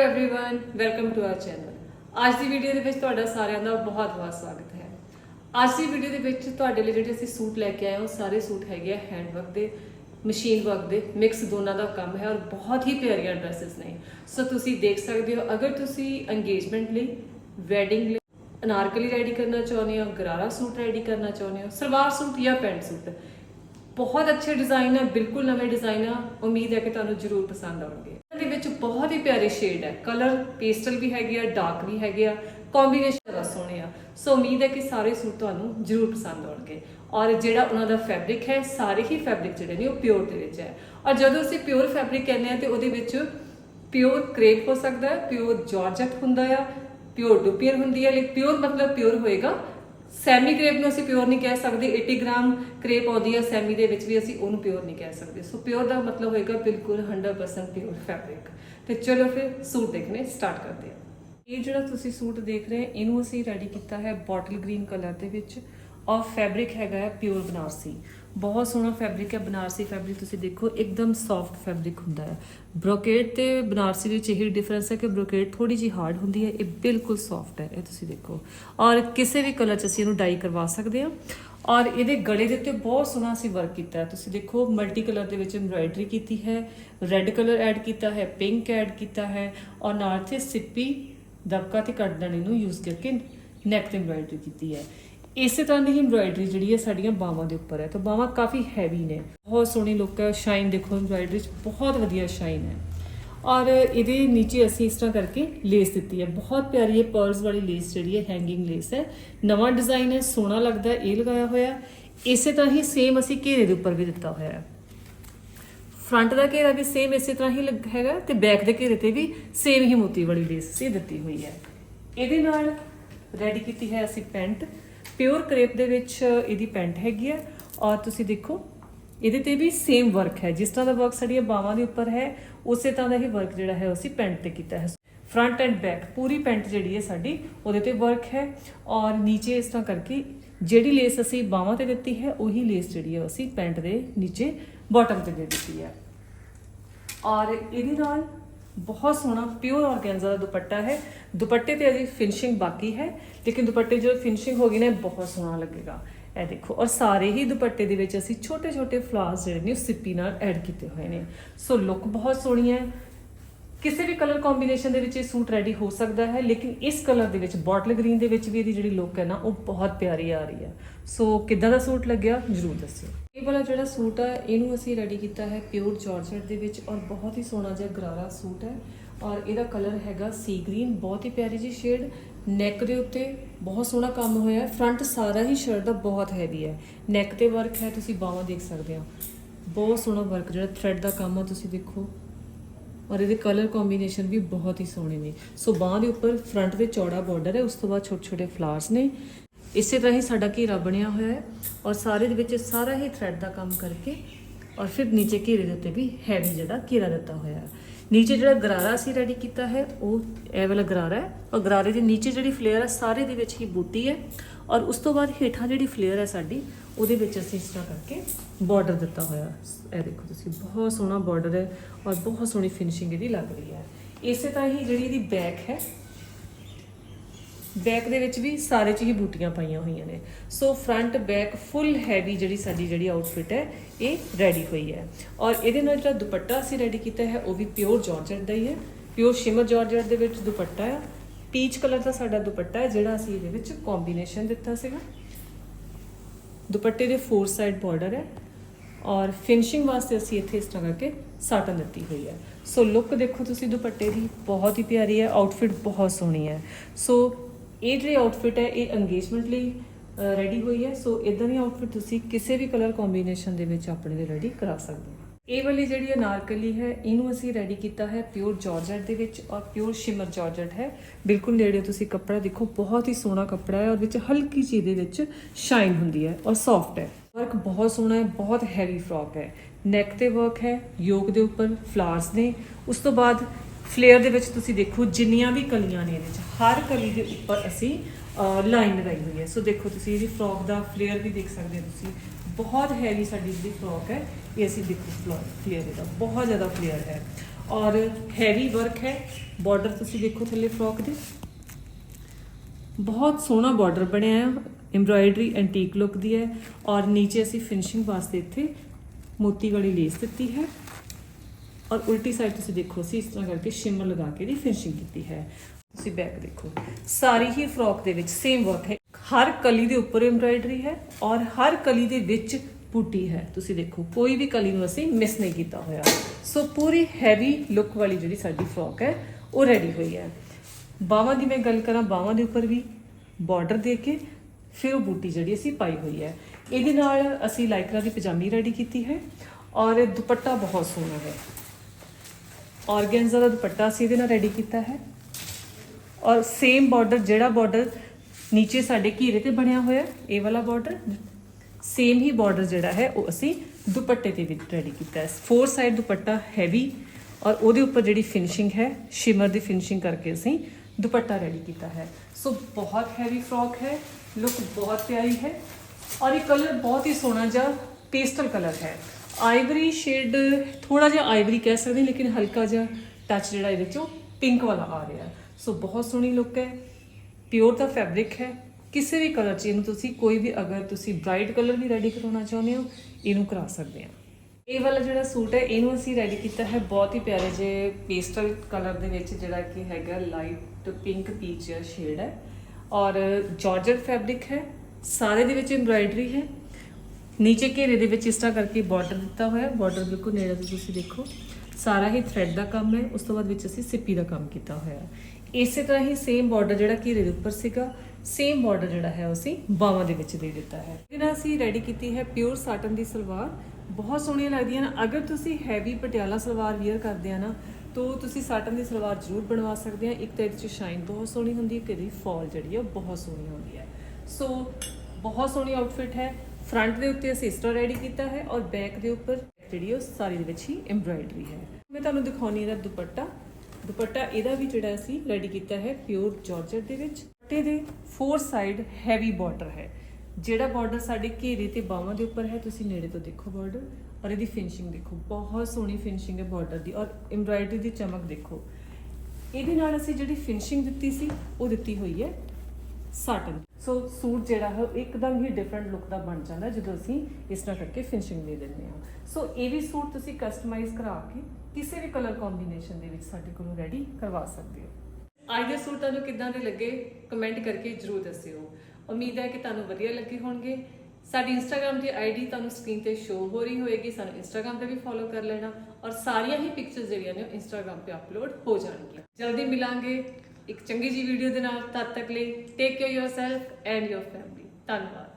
everyone welcome to our channel ਅੱਜ ਦੀ video ਦੇ ਵਿੱਚ ਤੁਹਾਡਾ ਸਾਰਿਆਂ ਦਾ ਬਹੁਤ ਬਹੁਤ ਸਵਾਗਤ ਹੈ ਅੱਜ ਦੀ ਵੀਡੀਓ ਦੇ ਵਿੱਚ ਤੁਹਾਡੇ ਲਈ ਜਿਹੜੇ ਅਸੀਂ ਸੂਟ ਲੈ ਕੇ ਆਏ ਹਾਂ ਉਹ ਸਾਰੇ ਸੂਟ ਹੈਗੇ ਆ ਹੈਂਡਵਰਕ ਦੇ ਮਸ਼ੀਨ ਵਰਕ ਦੇ ਮਿਕਸ ਦੋਨਾਂ ਦਾ ਕੰਮ ਹੈ ਔਰ ਬਹੁਤ ਹੀ ਪਿਆਰੀਆਂ ਡਰੈਸਸ ਨੇ ਸੋ ਤੁਸੀਂ ਦੇਖ ਸਕਦੇ ਹੋ ਅਗਰ ਤੁਸੀਂ ਇੰਗੇਜਮੈਂਟ ਲਈ ਵੈਡਿੰਗ ਲਈ ਅਨਾਰਕਲੀ ਰੈਡੀ ਕਰਨਾ ਚਾਹੁੰਦੇ ਹੋ ਗਰਾਰਾ ਸੂਟ ਰੈਡੀ ਕਰਨਾ ਚਾਹੁੰਦੇ ਹੋ ਸਲਵਾਰ ਸੂਟ ਜਾਂ ਪੈਂਟ ਸੂਟ ਬਹੁਤ ਅੱਛੇ ਡਿਜ਼ਾਈਨ ਹੈ ਬਿਲਕੁਲ ਨਵੇਂ ਡਿਜ਼ਾਈਨ ਆ ਉਮੀਦ ਹੈ ਕਿ ਤੁਹਾਨੂੰ ਜ਼ਰੂਰ ਪਸੰਦ ਆਉਣਗੇ ਇਹਦੇ ਵਿੱਚ ਬਹੁਤ ਹੀ ਪਿਆਰੇ ਸ਼ੇਡ ਹੈ। ਕਲਰ ਪੇਸਟਲ ਵੀ ਹੈਗੇ ਆ ਡਾਰਕ ਵੀ ਹੈਗੇ ਆ ਕੰਬੀਨੇਸ਼ਨ ਬਹੁਤ ਸੋਹਣੇ ਆ। ਸੋ ਉਮੀਦ ਹੈ ਕਿ ਸਾਰੇ ਸੂਟ ਤੁਹਾਨੂੰ ਜ਼ਰੂਰ ਪਸੰਦ ਆਉਣਗੇ। ਔਰ ਜਿਹੜਾ ਉਹਨਾਂ ਦਾ ਫੈਬਰਿਕ ਹੈ, ਸਾਰੇ ਹੀ ਫੈਬਰਿਕ ਜਿਹੜੇ ਨੇ ਉਹ ਪਿਓਰ ਦੇ ਵਿੱਚ ਹੈ। ਔਰ ਜਦੋਂ ਅਸੀਂ ਪਿਓਰ ਫੈਬਰਿਕ ਕਹਿੰਦੇ ਆ ਤੇ ਉਹਦੇ ਵਿੱਚ ਪਿਓਰ ਕ੍ਰੇਪ ਹੋ ਸਕਦਾ ਹੈ ਪਿਓਰ ਜਾਰਜਟ ਹੁੰਦਾ ਆ ਪਿਓਰ ਡੁਪੀਅਰ ਹੁੰਦੀ ਹੈ ਲੇਕਿਨ ਪਿਓਰ ਮਤਲਬ ਪਿਓਰ ਹੋਏਗਾ। ਸੈਮੀ ਕ੍ਰੇਪ ਨੂੰ ਅਸੀਂ ਪਿਓਰ ਨਹੀਂ ਕਹਿ ਸਕਦੇ 80 ਗ੍ਰਾਮ ਕ੍ਰੇਪ ਆਉਂਦੀ ਹੈ ਸੈਮੀ ਦੇ ਵਿੱਚ ਵੀ ਅਸੀਂ ਉਹਨੂੰ ਪਿਓਰ ਨਹੀਂ ਕਹਿ ਸਕਦੇ। ਸੋ ਪਿਓਰ ਦਾ ਮਤਲਬ ਹੋਏਗਾ ਬਿਲਕੁਲ 100% ਪਿਓਰ ਫੈਬਰਿਕ ਤੇ ਚਲੋ ਫਿਰ ਸੂਟ ਦੇਖਣੇ ਸਟਾਰਟ ਕਰਦੇ ਹਾਂ। ਇਹ ਜਿਹੜਾ ਤੁਸੀਂ ਸੂਟ ਦੇਖ ਰਹੇ ਇਹਨੂੰ ਅਸੀਂ ਰੈਡੀ ਕੀਤਾ ਹੈ ਬੋਟਲ ਗ੍ਰੀਨ ਕਲਰ ਦੇ ਵਿੱਚ। ਔਰ ਫੈਬਰਿਕ ਹੈਗਾ ਹੈ ਪਿਓਰ ਬਨਾਰਸੀ। ਬਹੁਤ ਸੋਹਣਾ ਫੈਬਰਿਕ ਹੈ, ਬਨਾਰਸੀ ਫੈਬਰਿਕ ਤੁਸੀਂ ਦੇਖੋ, ਇੱਕਦਮ ਸੌਫਟ ਫੈਬਰਿਕ ਹੁੰਦਾ ਹੈ। ਬ੍ਰੋਕੇਡ ਤੇ ਬਨਾਰਸੀ ਵਿੱਚ ਇਹ ਡਿਫਰੈਂਸ ਹੈ ਕਿ ਬ੍ਰੋਕੇਡ ਥੋੜੀ ਜੀ ਹਾਰਡ ਹੁੰਦੀ ਹੈ, ਇਹ ਬਿਲਕੁਲ ਸੌਫਟ ਹੈ, ਇਹ ਤੁਸੀਂ ਦੇਖੋ। ਔਰ ਕਿਸੇ ਵੀ ਕਲਰ 'ਚ ਅਸੀਂ ਇਹਨੂੰ ਡਾਈ ਕਰਵਾ ਸਕਦੇ ਹਾਂ। ਔਰ ਇਹਦੇ ਗਲੇ ਦੇ ਉੱਤੇ ਬਹੁਤ ਸੋਹਣਾ ਅਸੀਂ ਵਰਕ ਕੀਤਾ ਹੈ। ਤੁਸੀਂ ਦੇਖੋ ਮਲਟੀ ਕਲਰ ਦੇ ਵਿੱਚ ਐਮਬ੍ਰਾਇਡਰੀ ਕੀਤੀ ਹੈ ਰੈੱਡ ਕਲਰ ਐਡ ਕੀਤਾ ਹੈ ਪਿੰਕ ਐਡ ਕੀਤਾ ਹੈ। ਔਰ ਨਾਲ ਤੇ ਸਿੱਪੀ, ਦਬਕਾ ਤੇ ਕੱਟਣ ਇਹਨੂੰ ਯੂਜ਼ ਕਰਕੇ ਨੈਕ ਤੇ ਐਮਬ੍ਰਾਇਡਰੀ ਕੀਤੀ ਹੈ। ਇਸੇ ਤਰ੍ਹਾਂ ਦੀ ਹੀ ਐਮਬ੍ਰਾਇਡਰੀ ਜਿਹੜੀ ਹੈ ਸਾਡੀਆਂ ਬਾਹਾਂ ਦੇ ਉੱਪਰ ਹੈ। ਤਾਂ ਬਾਹਾਂ ਕਾਫੀ ਹੈਵੀ ਨੇ। ਬਹੁਤ ਸੋਹਣੀ ਲੁੱਕ ਹੈ। ਸ਼ਾਈਨ ਦੇਖੋ ਐਮਬ੍ਰਾਇਡਰੀ 'ਚ ਬਹੁਤ ਵਧੀਆ ਸ਼ਾਈਨ ਹੈ। ਔਰ ਇਹਦੇ ਨੀਚੇ ਅਸੀਂ ਇਸ ਤਰ੍ਹਾਂ ਕਰਕੇ ਲੇਸ ਦਿੱਤੀ ਹੈ। ਬਹੁਤ ਪਿਆਰੀ ਹੈ ਪਰਲਸ ਵਾਲੀ ਲੇਸ ਜਿਹੜੀ ਹੈ ਹੈਂਗਿੰਗ ਲੇਸ ਹੈ। ਨਵਾਂ ਡਿਜ਼ਾਈਨ ਹੈ, ਸੋਹਣਾ ਲੱਗਦਾ ਇਹ ਲਗਾਇਆ ਹੋਇਆ ਇਸੇ ਤਰ੍ਹਾਂ ਹੀ ਸੇਮ ਅਸੀਂ ਘੇਰੇ ਦੇ ਉੱਪਰ ਵੀ ਦਿੱਤਾ ਹੋਇਆ ਹੈ। ਫਰੰਟ ਦਾ ਘੇਰਾ ਵੀ ਸੇਮ ਇਸੇ ਤਰ੍ਹਾਂ ਹੀ ਲੱਗ- ਹੈਗਾ ਤੇ ਬੈਕ ਦੇ ਘੇਰੇ ਤੇ ਵੀ ਸੇਮ ਹੀ ਮੋਤੀ ਵਾਲੀ ਲੇਸ ਸੀ ਦਿੱਤੀ ਹੋਈ ਹੈ। ਇਹਦੇ ਨਾਲ ਰੈਡੀ ਕੀਤੀ ਹੈ ਅਸੀਂ ਪੈਂਟ ਪਿਓਰ ਕ੍ਰੇਪ ਦੇ ਵਿੱਚ ਇਹਦੀ ਪੈਂਟ ਹੈਗੀ ਹੈ ਔਰ ਤੁਸੀਂ ਦੇਖੋ, ਇਹਦੇ ਤੇ ਵੀ ਸੇਮ ਵਰਕ ਹੈ। ਜਿਸ ਤਰ੍ਹਾਂ ਦਾ ਵਰਕ ਸਾਡੀਆਂ ਬਾਹਾਂ ਦੇ ਉੱਪਰ ਹੈ, ਉਸੇ ਤਰ੍ਹਾਂ ਦਾ ਹੀ ਵਰਕ ਜਿਹੜਾ ਹੈ, ਅਸੀਂ ਪੈਂਟ ਤੇ ਕੀਤਾ ਹੈ। ਫਰੰਟ ਐਂਡ ਬੈਕ ਪੂਰੀ ਪੈਂਟ ਜਿਹੜੀ ਹੈ ਸਾਡੀ, ਉਹਦੇ ਤੇ ਵਰਕ ਹੈ। ਔਰ ਨੀਚੇ ਇਸ ਤਰ੍ਹਾਂ ਕਰਕੇ ਜਿਹੜੀ ਲੇਸ ਅਸੀਂ ਬਾਹਾਂ ਤੇ ਦਿੱਤੀ ਹੈ, ਉਹੀ ਲੇਸ ਜਿਹੜੀ ਹੈ, ਅਸੀਂ ਪੈਂਟ ਦੇ ਨੀਚੇ ਬਾਟਮ ਤੇ ਦੇ ਦਿੱਤੀ ਹੈ। ਔਰ ਇਹਦੇ ਨਾਲ ਬਹੁਤ ਸੋਹਣਾ ਪਿਓਰ ਆਰਗੈਂਜ਼ਾ ਦਾ ਦੁਪੱਟਾ ਹੈ। ਦੁਪੱਟੇ ਤੇ ਅਜੀ ਫਿਨਿਸ਼ਿੰਗ ਬਾਕੀ ਹੈ, ਲੇਕਿਨ ਦੁਪੱਟੇ ਜੋ ਫਿਨਿਸ਼ਿੰਗ ਹੋ ਗਈ ਨਾ ਬਹੁਤ ਸੋਹਣਾ ਲੱਗੇਗਾ। ਇਹ ਦੇਖੋ, ਔਰ ਸਾਰੇ ਹੀ ਦੁਪੱਟੇ ਦੇ ਵਿੱਚ ਅਸੀਂ ਛੋਟੇ ਛੋਟੇ ਫਲਾਵਰਸ ਜਿਹੜੇ ਨੇ, ਉਹ ਸਿੱਪੀ ਨਾਲ ਐਡ ਕੀਤੇ ਹੋਏ ਨੇ। ਸੋ ਲੁੱਕ ਬਹੁਤ ਸੋਹਣੀ ਹੈ। ਕਿਸੇ ਵੀ ਕਲਰ ਕੰਬੀਨੇਸ਼ਨ ਦੇ ਵਿੱਚ ਇਹ ਸੂਟ ਰੈਡੀ ਹੋ ਸਕਦਾ ਹੈ, ਲੇਕਿਨ ਇਸ ਕਲਰ ਦੇ ਵਿੱਚ ਬੋਟਲ ਗ੍ਰੀਨ ਦੇ ਵਿੱਚ ਵੀ ਇਹਦੀ ਜਿਹੜੀ ਲੁੱਕ ਹੈ ਨਾ, ਉਹ ਬਹੁਤ ਪਿਆਰੀ ਆ ਰਹੀ ਹੈ। ਸੋ ਕਿੱਦਾਂ ਦਾ ਸੂਟ ਲੱਗਿਆ? ਜਰੂਰ ਦੱਸਿਓ। ਇਹ ਵਾਲਾ ਜਿਹੜਾ ਸੂਟ ਹੈ ਇਹਨੂੰ ਅਸੀਂ ਰੈਡੀ ਕੀਤਾ ਹੈ ਪਿਓਰ ਜਾਰਜਟ ਦੇ ਵਿੱਚ ਔਰ ਬਹੁਤ ਹੀ ਸੋਹਣਾ ਜਿਹਾ ਗਰਾਰਾ ਸੂਟ ਹੈ। ਔਰ ਇਹਦਾ ਕਲਰ ਹੈਗਾ ਸੀ ਗ੍ਰੀਨ ਬਹੁਤ ਹੀ ਪਿਆਰੀ ਜੀ ਸ਼ੇਡ ਨੈਕ ਦੇ ਉੱਤੇ ਬਹੁਤ ਸੋਹਣਾ ਕੰਮ ਹੋਇਆ ਹੈ। ਫਰੰਟ ਸਾਰਾ ਹੀ ਸ਼ਰਟ ਦਾ ਬਹੁਤ ਹੈਵੀ ਹੈ। ਨੈਕ ਤੇ ਵਰਕ ਹੈ, ਤੁਸੀਂ ਬਾਹਾਂ ਦੇਖ ਸਕਦੇ ਹੋ। ਬਹੁਤ ਸੋਹਣਾ ਵਰਕ ਜਿਹੜਾ ਥ੍ਰੈਡ ਦਾ ਕੰਮ ਆ, ਤੁਸੀਂ ਦੇਖੋ। ਔਰ ਇਹਦੇ ਕਲਰ ਕੰਬੀਨੇਸ਼ਨ ਵੀ ਬਹੁਤ ਹੀ ਸੋਹਣੇ ਨੇ। ਸੋ ਬਾਹ ਦੇ ਉੱਪਰ ਫਰੰਟ ਤੇ ਚੌੜਾ ਬਾਰਡਰ ਹੈ, ਉਸ ਤੋਂ ਬਾਅਦ ਛੋਟੇ ਛੋਟੇ ਫਲਾਰਸ ਨੇ। ਇਸੇ ਤਰ੍ਹਾਂ ਹੀ ਸਾਡਾ ਘੇਰਾ ਬਣਿਆ ਹੋਇਆ ਹੈ ਔਰ ਸਾਰੇ ਦੇ ਵਿੱਚ ਸਾਰਾ ਹੀ ਥ੍ਰੈਡ ਦਾ ਕੰਮ ਕਰਕੇ ਔਰ ਫਿਰ ਨੀਚੇ ਘੇਰੇ ਦੇ ਉੱਤੇ ਵੀ ਹੈਵੀ ਜਿਹੜਾ ਘੇਰਾ ਦਿੱਤਾ ਹੋਇਆ ਹੈ। ਨੀਚੇ ਜਿਹੜਾ ਗਰਾਰਾ ਅਸੀਂ ਰੈਡੀ ਕੀਤਾ ਹੈ, ਉਹ ਇਹ ਵਾਲਾ ਗਰਾਰਾ ਹੈ। ਔਰ ਗਰਾਰੇ ਦੇ ਨੀਚੇ ਜਿਹੜੀ ਫਲੇਅਰ ਹੈ ਸਾਰੇ ਦੇ ਵਿੱਚ ਹੀ ਬੂਟੀ ਹੈ। ਔਰ ਉਸ ਤੋਂ ਬਾਅਦ ਹੇਠਾਂ ਜਿਹੜੀ ਫਲੇਅਰ ਹੈ ਸਾਡੀ ਉਹਦੇ ਵਿੱਚ ਅਸੀਂ ਇਸ ਤਰ੍ਹਾਂ ਕਰਕੇ ਬਾਰਡਰ ਦਿੱਤਾ ਹੋਇਆ। ਇਹ ਦੇਖੋ ਤੁਸੀਂ, ਬਹੁਤ ਸੋਹਣਾ ਬਾਰਡਰ ਹੈ ਔਰ ਬਹੁਤ ਸੋਹਣੀ ਫਿਨਿਸ਼ਿੰਗ ਇਹਦੀ ਲੱਗ ਰਹੀ ਹੈ। ਇਸੇ ਤਰ੍ਹਾਂ ਹੀ ਜਿਹੜੀ ਇਹਦੀ ਬੈਕ ਹੈ ਬੈਕ ਦੇ ਵਿੱਚ ਵੀ ਸਾਰੇ ਚ ਹੀ ਬੂਟੀਆਂ ਪਾਈਆਂ ਹੋਈਆਂ ਨੇ। So front back full heavy ਜਿਹੜੀ ਸਾਡੀ ਜਿਹੜੀ ਆਊਟਫਿਟ ਹੈ, ਇਹ ਰੈਡੀ ਹੋਈ ਹੈ। ਔਰ ਇਹਦੇ ਨਾਲ ਜਿਹੜਾ ਦੁਪੱਟਾ ਅਸੀਂ ਰੈਡੀ ਕੀਤਾ ਹੈ, ਉਹ ਵੀ ਪਿਓਰ ਜਾਰਜਟ ਦਾ ਹੀ ਹੈ। ਪਿਓਰ ਸ਼ਿਮਰ ਜਾਰਜਟ ਦੇ ਵਿੱਚ ਦੁਪੱਟਾ ਹੈ ਪੀਚ ਕਲਰ ਦਾ ਸਾਡਾ ਦੁਪੱਟਾ ਹੈ, ਜਿਹੜਾ ਅਸੀਂ ਇਹਦੇ ਵਿੱਚ ਕੰਬੀਨੇਸ਼ਨ ਦਿੱਤਾ ਸੀਗਾ। ਦੁਪੱਟੇ ਦੇ ਫੋਰ ਸਾਈਡ ਬਾਰਡਰ ਹੈ ਔਰ ਫਿਨਿਸ਼ਿੰਗ ਵਾਸਤੇ ਅਸੀਂ ਇੱਥੇ ਇਸ ਤਰ੍ਹਾਂ ਕਰਕੇ ਸਾਟਨ ਦਿੱਤੀ ਹੋਈ ਹੈ। ਸੋ ਲੁੱਕ ਦੇਖੋ ਤੁਸੀਂ ਦੁਪੱਟੇ ਦੀ, ਬਹੁਤ ਹੀ ਪਿਆਰੀ ਹੈ ਆਊਟਫਿਟ ਬਹੁਤ ਸੋਹਣੀ ਹੈ। ਸੋ ਇਹ ਜਿਹੜੀ ਆਊਟਫਿਟ ਹੈ, ਇਹ ਅੰਗੇਜਮੈਂਟ ਲਈ ਰੈਡੀ ਹੋਈ ਹੈ। ਸੋ ਇਦਾਂ ਦੀ ਆਊਟਫਿਟ ਤੁਸੀਂ ਕਿਸੇ ਵੀ ਕਲਰ ਕੰਬੀਨੇਸ਼ਨ ਦੇ ਵਿੱਚ ਆਪਣੇ ਲਈ ਰੈਡੀ ਕਰਾ ਸਕਦੇ ਹੋ। ਇਹ ਵਾਲੀ ਜਿਹੜੀ ਅਨਾਰਕਲੀ ਹੈ, ਇਹਨੂੰ ਅਸੀਂ ਰੈਡੀ ਕੀਤਾ ਹੈ ਪਿਓਰ ਜਾਰਜਟ ਦੇ ਵਿੱਚ ਔਰ ਪਿਓਰ ਸ਼ਿਮਰ ਜਾਰਜਟ ਹੈ। ਬਿਲਕੁਲ ਨੇੜੇ ਤੁਸੀਂ ਕੱਪੜਾ ਦੇਖੋ, ਬਹੁਤ ਹੀ ਸੋਹਣਾ ਕੱਪੜਾ ਹੈ ਔਰ ਵਿੱਚ ਹਲਕੀ ਜਿਹੀ ਦੇ ਵਿੱਚ ਸ਼ਾਈਨ ਹੁੰਦੀ ਹੈ ਔਰ ਸੌਫਟ ਹੈ। ਵਰਕ ਬਹੁਤ ਸੋਹਣਾ ਹੈ, ਬਹੁਤ ਹੈਵੀ ਫਰੋਕ ਹੈ। ਨੈਕ ਤੇ ਵਰਕ ਹੈ ਯੋਗ ਦੇ ਉੱਪਰ ਫਲਾਰਸ ਨੇ। ਉਸ ਤੋਂ ਬਾਅਦ ਫਲੇਅਰ ਦੇ ਵਿੱਚ ਤੁਸੀਂ ਦੇਖੋ, ਜਿੰਨੀਆਂ ਵੀ ਕਲੀਆਂ ਨੇ ਇਹਦੇ ਵਿੱਚ, ਹਰ ਕਲੀ ਦੇ ਉੱਪਰ ਅਸੀਂ ਲਾਈਨ ਲਗਾਈ ਹੋਈ ਹੈ। ਸੋ ਦੇਖੋ ਤੁਸੀਂ ਇਹਦੀ ਫਰੋਕ ਦਾ ਫਲੇਅਰ ਵੀ ਦੇਖ ਸਕਦੇ ਹੋ ਤੁਸੀਂ। ਬਹੁਤ ਹੈਵੀ ਸਾਡੀ ਜਿਹੜੀ ਫਰੋਕ ਹੈ, ਇਹ ਅਸੀਂ ਦੇਖੋ ਫਲੇਅਰ ਇਹਦਾ। ਬਹੁਤ ਜ਼ਿਆਦਾ ਫਲੇਅਰ ਹੈ। ਔਰ ਹੈਵੀ ਵਰਕ ਹੈ। ਬਾਰਡਰ ਤੁਸੀਂ ਦੇਖੋ ਥੱਲੇ ਫਰੋਕ ਦੇ। ਬਹੁਤ ਸੋਹਣਾ ਬਾਰਡਰ ਬਣਿਆ ਹੈ। ਐਮਬ੍ਰਾਇਡਰੀ ਐਂਟੀਕ ਲੁੱਕ ਦੀ ਹੈ। ਔਰ ਨੀਚੇ ਅਸੀਂ ਫਿਨਿਸ਼ਿੰਗ ਵਾਸਤੇ ਇੱਥੇ ਮੋਤੀ ਵਾਲੀ ਲੇਸ ਦਿੱਤੀ ਹੈ। ਔਰ ਉਲਟੀ ਸਾਈਡ ਤੁਸੀਂ ਦੇਖੋ ਅਸੀਂ ਇਸ ਤਰ੍ਹਾਂ ਕਰਕੇ ਸ਼ਿਮਰ ਲਗਾ ਕੇ ਦੀ ਫਿਨਿਸ਼ਿੰਗ ਕੀਤੀ ਹੈ। ਤੁਸੀਂ ਬੈਕ ਦੇਖੋ। ਸਾਰੀ ਹੀ ਫਰੋਕ ਦੇ ਵਿੱਚ ਸੇਮ ਵਰਕ ਹੈ। ਹਰ ਕਲੀ ਦੇ ਉੱਪਰ ਐਮਬ੍ਰਾਇਡਰੀ ਹੈ ਔਰ ਹਰ ਕਲੀ ਦੇ ਵਿੱਚ ਬੂਟੀ ਹੈ। ਤੁਸੀਂ ਦੇਖੋ, ਕੋਈ ਵੀ ਕਲੀ ਨੂੰ ਅਸੀਂ ਮਿਸ ਨਹੀਂ ਕੀਤਾ ਹੋਇਆ। ਸੋ ਪੂਰੀ ਹੈਵੀ ਲੁੱਕ ਵਾਲੀ ਜਿਹੜੀ ਸਾਡੀ ਫਰੋਕ ਹੈ, ਉਹ ਰੈਡੀ ਹੋਈ ਹੈ। ਬਾਹਾਂ ਦੀ ਮੈਂ ਗੱਲ ਕਰਾਂ, ਬਾਹਾਂ ਦੇ ਉੱਪਰ ਵੀ ਬਾਰਡਰ ਦੇ ਕੇ ਫਿਰ ਉਹ ਬੂਟੀ ਜਿਹੜੀ ਅਸੀਂ ਪਾਈ ਹੋਈ ਹੈ। ਇਹਦੇ ਨਾਲ ਅਸੀਂ ਲਾਈਕਰਾ ਦੀ ਪਜਾਮੀ ਰੈਡੀ ਕੀਤੀ ਹੈ ਔਰ ਦੁਪੱਟਾ ਬਹੁਤ ਸੋਹਣਾ ਹੈ। ਔਰਗੈਂਜ਼ਾ ਦਾ ਦੁਪੱਟਾ ਅਸੀਂ ਇਹਦੇ ਨਾਲ ਰੈਡੀ ਕੀਤਾ ਹੈ। ਔਰ ਸੇਮ ਬਾਰਡਰ ਜਿਹੜਾ ਬਾਰਡਰ ਨੀਚੇ ਸਾਡੇ ਘੀਰੇ ਤੇ ਬਣਿਆ ਹੋਇਆ ਇਹ ਵਾਲਾ ਬਾਰਡਰ ਸੇਮ ਹੀ ਬਾਰਡਰ ਜਿਹੜਾ ਹੈ ਉਹ ਅਸੀਂ ਦੁਪੱਟੇ ਤੇ ਵੀ ਰੈਡੀ ਕੀਤਾ ਹੈ ਫੋਰ ਸਾਈਡ ਦੁਪੱਟਾ ਹੈਵੀ ਔਰ ਉਹਦੇ ਉੱਪਰ ਜਿਹੜੀ ਫਿਨਿਸ਼ਿੰਗ ਹੈ ਸ਼ਿਮਰ ਦੀ ਫਿਨਿਸ਼ਿੰਗ ਕਰਕੇ ਅਸੀਂ ਦੁਪੱਟਾ ਰੈਡੀ ਕੀਤਾ ਹੈ ਸੋ ਬਹੁਤ ਹੈਵੀ ਫਰੋਕ ਹੈ ਲੁੱਕ ਬਹੁਤ ਪਿਆਰੀ ਹੈ ਔਰ ਇਹ ਕਲਰ ਬਹੁਤ ਹੀ ਸੋਹਣਾ ਜਿਹਾ ਪੇਸਟਲ ਕਲਰ ਹੈ ਆਈਵਰੀ ਸ਼ੇਡ ਥੋੜਾ ਜਿਹਾ ਆਈਵਰੀ ਕਹਿ ਸਕਦੇ ਹਾਂ, ਲੇਕਿਨ ਹਲਕਾ ਜਿਹਾ ਟੱਚ ਜਿਹੜਾ ਇਹਦੇ ਚੋਂ ਪਿੰਕ ਵਾਲਾ ਆ ਰਿਹਾ ਸੋ ਬਹੁਤ ਸੋਹਣੀ ਲੁੱਕ ਹੈ ਪਿਓਰ ਦਾ ਫੈਬਰਿਕ ਹੈ। ਕਿਸੇ ਵੀ ਕਲਰ ਚ ਇਹਨੂੰ ਤੁਸੀਂ ਕੋਈ ਵੀ ਅਗਰ ਤੁਸੀਂ ਬ੍ਰਾਈਟ ਕਲਰ ਵੀ ਰੈਡੀ ਕਰਾਉਣਾ ਚਾਹੁੰਦੇ ਹੋ, ਇਹਨੂੰ ਕਰਾ ਸਕਦੇ ਆ ਇਹ ਵਾਲਾ ਜਿਹੜਾ ਸੂਟ ਹੈ, ਇਹਨੂੰ ਅਸੀਂ ਰੈਡੀ ਕੀਤਾ ਹੈ ਬਹੁਤ ਹੀ ਪਿਆਰੇ ਜਿਹੇ ਪੇਸਟਲ ਕਲਰ ਦੇ ਵਿੱਚ, ਜਿਹੜਾ ਕਿ ਹੈਗਾ ਲਾਈਟ ਪਿੰਕ ਪੀਚ ਸ਼ੇਡ ਹੈ। ਔਰ ਜਾਰਜਟ ਫੈਬਰਿਕ ਹੈ, ਸਾਰੇ ਦੇ ਵਿੱਚ ਐਮਬ੍ਰਾਇਡਰੀ ਹੈ। ਨੀਚੇ ਘੇਰੇ ਦੇ ਵਿੱਚ ਇਸ ਤਰ੍ਹਾਂ ਕਰਕੇ ਬਾਰਡਰ ਦਿੱਤਾ ਹੋਇਆ ਹੈ ਬਾਰਡਰ ਬਿਲਕੁਲ ਨੇੜੇ ਤੋਂ ਤੁਸੀਂ ਦੇਖੋ। ਸਾਰਾ ਹੀ ਥ੍ਰੈਡ ਦਾ ਕੰਮ ਹੈ, ਉਸ ਤੋਂ ਬਾਅਦ ਵਿੱਚ ਅਸੀਂ ਸਿੱਪੀ ਦਾ ਕੰਮ ਕੀਤਾ ਹੋਇਆ। ਇਸੇ ਤਰ੍ਹਾਂ ਹੀ ਸੇਮ ਬਾਰਡਰ ਜਿਹੜਾ ਘੇਰੇ ਦੇ ਉੱਪਰ ਸੀਗਾ ਸੇਮ ਬਾਰਡਰ ਜਿਹੜਾ ਹੈ ਅਸੀਂ ਬਾਹਾਂ ਦੇ ਵਿੱਚ ਦੇ ਦਿੱਤਾ ਹੈ। ਇਹ ਅਸੀਂ ਰੈਡੀ ਕੀਤੀ ਹੈ ਪਿਓਰ ਸਾਟਨ ਦੀ ਸਲਵਾਰ। ਬਹੁਤ ਸੋਹਣੀਆਂ ਲੱਗਦੀਆਂ ਨੇ। ਅਗਰ ਤੁਸੀਂ ਹੈਵੀ ਪਟਿਆਲਾ ਸਲਵਾਰ ਵੇਅਰ ਕਰਦੇ ਆ ਨਾ, ਤਾਂ ਤੁਸੀਂ ਸਾਟਨ ਦੀ ਸਲਵਾਰ ਜ਼ਰੂਰ ਬਣਵਾ ਸਕਦੇ ਆ। ਇੱਕ ਤਾਂ ਇਹਦੇ ਚ ਸ਼ਾਈਨ ਬਹੁਤ ਸੋਹਣੀ ਹੁੰਦੀ ਹੈ ਕਦੀ ਫਾਲ ਜਿਹੜੀ ਹੈ ਉਹ ਬਹੁਤ ਸੋਹਣੀ ਹੁੰਦੀ ਹੈ। ਸੋ ਬਹੁਤ ਸੋਹਣੀ ਆਊਟਫਿਟ ਹੈ। ਫਰੰਟ ਦੇ ਉੱਤੇ ਅਸੀਂ ਇਸ ਤਰ੍ਹਾਂ ਰੈਡੀ ਕੀਤਾ ਹੈ ਔਰ ਬੈਕ ਦੇ ਉੱਪਰ ਜਿਹੜੀ ਉਹ ਸਾਰੀ ਦੇ ਵਿੱਚ ਹੀ ਐਮਬ੍ਰਾਇਡਰੀ ਹੈ। ਮੈਂ ਤੁਹਾਨੂੰ ਦਿਖਾਉਣੀ ਇਹਦਾ ਦੁਪੱਟਾ। ਦੁਪੱਟਾ ਇਹਦਾ ਵੀ ਜਿਹੜਾ ਅਸੀਂ ਰੈਡੀ ਕੀਤਾ ਹੈ ਪਿਓਰ ਜਾਰਜਟ ਦੇ ਵਿੱਚ। ਦੁਪੱਟੇ ਦੇ ਫੋਰ ਸਾਈਡ ਹੈਵੀ ਬਾਰਡਰ ਹੈ। ਜਿਹੜਾ ਬਾਰਡਰ ਸਾਡੇ ਘੇਰੇ ਤੇ ਬਾਹਾਂ ਦੇ ਉੱਪਰ ਹੈ, ਤੁਸੀਂ ਨੇੜੇ ਤੋਂ ਦੇਖੋ ਬਾਰਡਰ ਔਰ ਇਹਦੀ ਫਿਨਿਸ਼ਿੰਗ ਦੇਖੋ, ਬਹੁਤ ਸੋਹਣੀ ਫਿਨਿਸ਼ਿੰਗ ਹੈ ਬਾਰਡਰ ਦੀ। ਔਰ ਐਮਬ੍ਰਾਇਡਰੀ ਦੀ ਚਮਕ ਦੇਖੋ। ਇਹਦੇ ਨਾਲ ਅਸੀਂ ਜਿਹੜੀ ਫਿਨਿਸ਼ਿੰਗ ਦਿੱਤੀ ਸੀ, ਉਹ ਦਿੱਤੀ ਹੋਈ ਹੈ ਸਾਟਨ ਸੋ ਸੂਟ ਜਿਹੜਾ ਹੈ, ਉਹ ਇੱਕਦਮ ਹੀ ਡਿਫਰੈਂਟ ਲੁੱਕ ਦਾ ਬਣ ਜਾਂਦਾ ਜਦੋਂ ਅਸੀਂ ਇਸ ਤਰ੍ਹਾਂ ਕਰਕੇ ਫਿਨਿਸ਼ਿੰਗ ਦੇ ਦਿੰਦੇ ਹਾਂ। ਸੋ ਇਹ ਵੀ ਸੂਟ ਤੁਸੀਂ ਕਸਟਮਾਈਜ਼ ਕਰਾ ਕੇ ਕਿਸੇ ਵੀ ਕਲਰ ਕੰਬੀਨੇਸ਼ਨ ਦੇ ਵਿੱਚ ਸਾਡੇ ਕੋਲੋਂ ਰੈਡੀ ਕਰਵਾ ਸਕਦੇ ਹੋ। ਅੱਜ ਦੇ ਸੂਟ ਤੁਹਾਨੂੰ ਕਿੱਦਾਂ ਦੇ ਲੱਗੇ ਕਮੈਂਟ ਕਰਕੇ ਜਰੂਰ ਦੱਸਿਓ। ਉਮੀਦ ਹੈ ਕਿ ਤੁਹਾਨੂੰ ਵਧੀਆ ਲੱਗੇ ਹੋਣਗੇ। ਸਾਡੀ ਇੰਸਟਾਗ੍ਰam ਦੀ ਆਈਡੀ ਤੁਹਾਨੂੰ ਸਕਰੀਨ ਤੇ ਸ਼ੋ ਹੋ ਰਹੀ ਹੋਏਗੀ, ਸਾਨੂੰ ਇੰਸਟਾਗ੍ਰam ਤੇ ਵੀ ਫੋਲੋ ਕਰ ਲੈਣਾ ਔਰ ਸਾਰੀਆਂ ਹੀ ਪਿਕਚਰਸ ਜਿਹੜੀਆਂ ਨੇ ਇੰਸਟਾਗ੍ਰam ਤੇ ਅਪਲੋਡ ਹੋ ਜਾਣਗੀਆਂ। ਜਲਦੀ ਮਿਲਾਂਗੇ। ਇੱਕ ਚੰਗੀ ਜੀ ਵੀਡੀਓ ਦੇ ਨਾਲ ਤਦ ਤੱਕ ਲਈ take care yourself and your family ਧੰਨਵਾਦ।